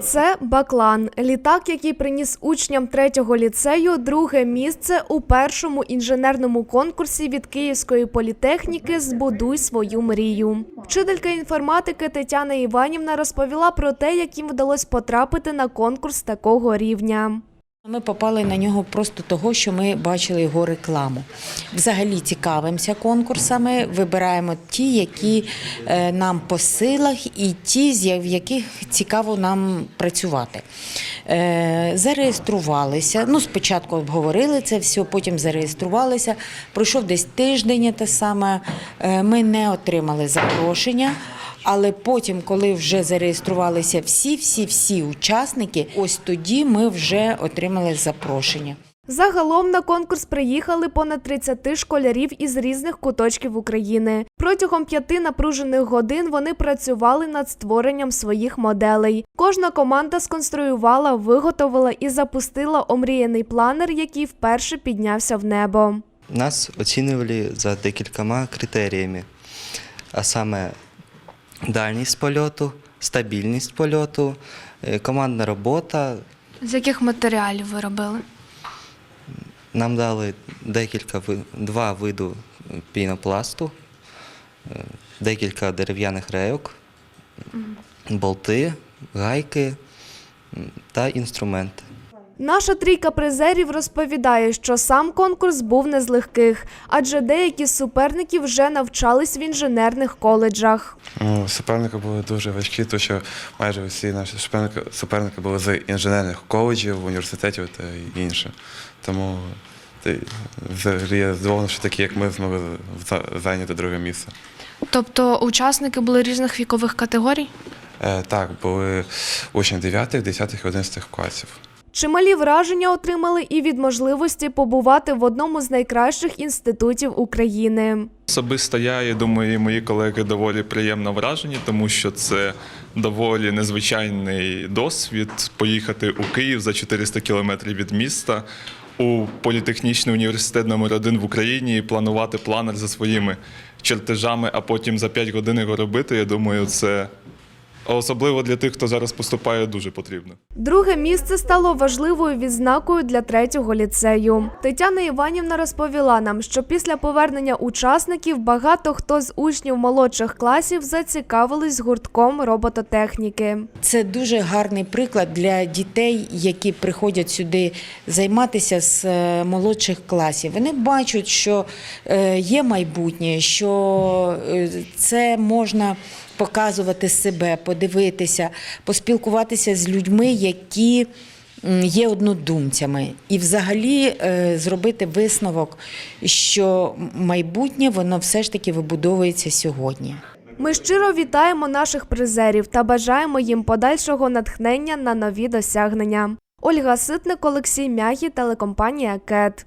Це Баклан, літак, який приніс учням третього ліцею друге місце у першому інженерному конкурсі від Київської політехніки Збудуй свою мрію. Вчителька інформатики Тетяна Іванівна розповіла про те, як їм вдалося потрапити на конкурс такого рівня. Ми попали на нього просто того, що ми бачили його рекламу. Взагалі цікавимося конкурсами, вибираємо ті, які е, нам по силах, і ті, в яких цікаво нам працювати. Е, Зареєструвалися. Ну, спочатку обговорили це все, потім зареєструвалися. Пройшов десь тиждень те саме. Е, Ми не отримали запрошення. Але потім, коли вже зареєструвалися всі, всі, всі учасники, ось тоді ми вже отримали запрошення. Загалом на конкурс приїхали понад 30 школярів із різних куточків України. Протягом п'яти напружених годин вони працювали над створенням своїх моделей. Кожна команда сконструювала, виготовила і запустила омріяний планер, який вперше піднявся в небо. Нас оцінювали за декількома критеріями, а саме дальність польоту, стабільність польоту, е, командна робота. З яких матеріалів ви робили? Нам дали декілька два виду пінопласту, е, декілька дерев'яних рейок, болти, гайки та інструменти. Наша трійка призерів розповідає, що сам конкурс був не з легких, адже деякі з суперників вже навчались в інженерних коледжах. Ну, суперники були дуже важкі, тому що майже всі наші суперники, суперники були з інженерних коледжів, університетів та інше. Тому взагалі я здивований, що такі, як ми, змогли зайняти друге місце. Тобто учасники були різних вікових категорій? Е, так, були учні 9, 10 і 11 класів. Чималі враження отримали і від можливості побувати в одному з найкращих інститутів України. Особисто я і думаю, і мої колеги доволі приємно вражені, тому що це доволі незвичайний досвід поїхати у Київ за 400 кілометрів від міста у політехнічний університет номер 1 в Україні і планувати планер за своїми чертежами, а потім за 5 годин його робити. Я думаю, це особливо для тих, хто зараз поступає, дуже потрібно. Друге місце стало важливою відзнакою для третього ліцею. Тетяна Іванівна розповіла нам, що після повернення учасників багато хто з учнів молодших класів зацікавились гуртком робототехніки. Це дуже гарний приклад для дітей, які приходять сюди займатися з е, молодших класів. Вони бачать, що е, є майбутнє, що е, це можна показувати себе, подивитися, поспілкуватися з людьми, які є однодумцями, і взагалі е, зробити висновок, що майбутнє воно все ж таки вибудовується сьогодні. Ми щиро вітаємо наших призерів та бажаємо їм подальшого натхнення на нові досягнення. Ольга Ситник, Олексій Мягі, телекомпанія КЕТ.